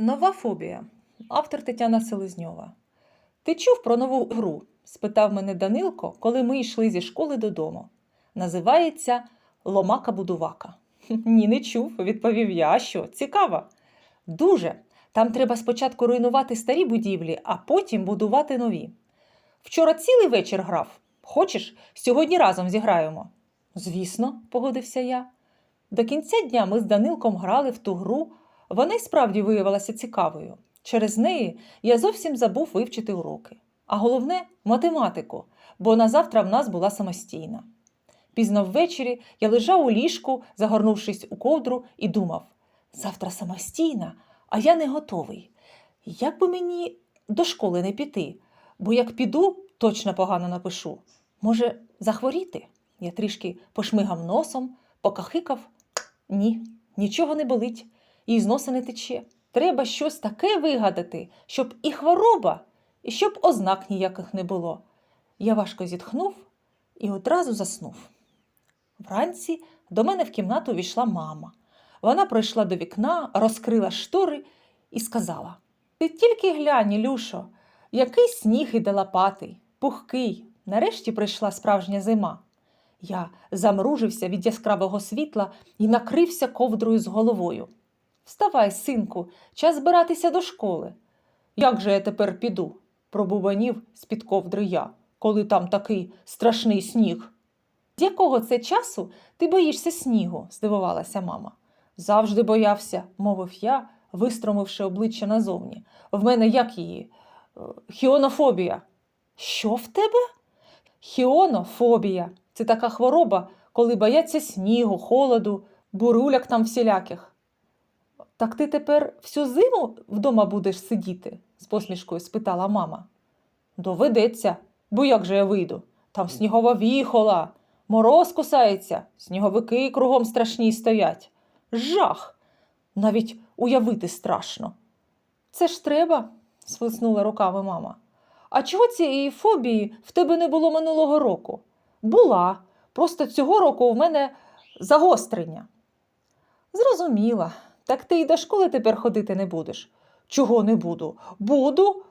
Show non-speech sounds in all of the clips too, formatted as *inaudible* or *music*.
Нова фобія. Автор Тетяна Селезньова. Ти чув про нову гру? спитав мене Данилко, коли ми йшли зі школи додому. Називається Ломака Будувака. *laughs* Ні, не чув, відповів я. А що? Цікаво. Дуже. Там треба спочатку руйнувати старі будівлі, а потім будувати нові. Вчора цілий вечір грав. Хочеш, сьогодні разом зіграємо? Звісно, погодився я. До кінця дня ми з Данилком грали в ту гру. Вона й справді виявилася цікавою. Через неї я зовсім забув вивчити уроки. А головне математику, бо на завтра в нас була самостійна. Пізно ввечері я лежав у ліжку, загорнувшись у ковдру, і думав: завтра самостійна, а я не готовий. Як би мені до школи не піти, бо як піду, точно погано напишу. Може, захворіти? Я трішки пошмигав носом, покахикав. Ні, нічого не болить, і з носа не тече. Треба щось таке вигадати, щоб і хвороба, і щоб ознак ніяких не було. Я важко зітхнув і одразу заснув. Вранці до мене в кімнату війшла мама. Вона пройшла до вікна, розкрила штори і сказала: Ти тільки глянь, Ілюшо, який сніг іде лопатий, пухкий. Нарешті прийшла справжня зима. Я замружився від яскравого світла і накрився ковдрою з головою. Вставай, синку, час збиратися до школи. Як же я тепер піду? пробубанів з-під ковдри я, коли там такий страшний сніг. З якого це часу ти боїшся снігу? здивувалася мама. Завжди боявся, мовив я, вистромивши обличчя назовні. В мене як її? Е, Хіонофобія. Що в тебе? Хіонофобія. Це така хвороба, коли бояться снігу, холоду, буруляк там всіляких. Так ти тепер всю зиму вдома будеш сидіти? з посмішкою спитала мама. Доведеться, бо як же я вийду? Там снігова віхола, мороз кусається, сніговики кругом страшні стоять. Жах! Навіть уявити страшно. Це ж треба, сплеснула руками мама. А чого цієї фобії в тебе не було минулого року? Була. Просто цього року в мене загострення. Зрозуміла. Так ти й до школи тепер ходити не будеш. Чого не буду? Буду,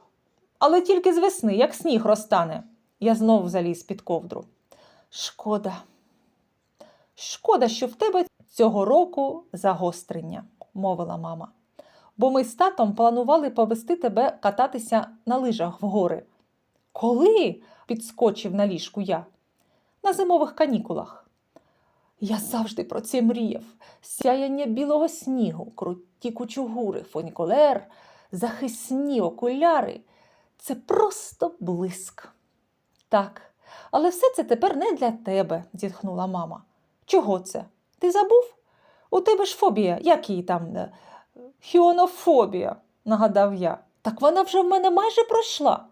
але тільки з весни, як сніг розтане. Я знов заліз під ковдру. Шкода. Шкода, що в тебе цього року загострення, мовила мама. Бо ми з татом планували повести тебе кататися на лижах в гори. Коли? підскочив на ліжку я. На зимових канікулах. Я завжди про це мріяв. Сяяння білого снігу, круті кучугури, фунікулер, захисні окуляри. Це просто блиск. Так, але все це тепер не для тебе, зітхнула мама. Чого це? Ти забув? У тебе ж фобія, як її там? е, Хіонофобія, нагадав я. Так вона вже в мене майже пройшла.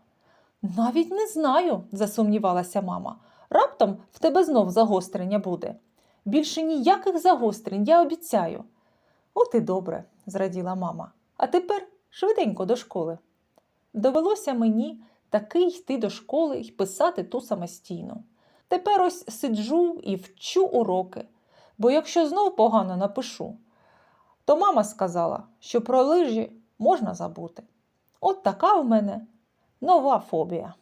Навіть не знаю, засумнівалася мама. Раптом в тебе знов загострення буде. Більше ніяких загострень, я обіцяю. От і добре, зраділа мама. А тепер швиденько до школи. Довелося мені таки йти до школи і писати ту самостійно. Тепер ось сиджу і вчу уроки, бо якщо знов погано напишу, то мама сказала, що про лижі можна забути. От така в мене нова фобія.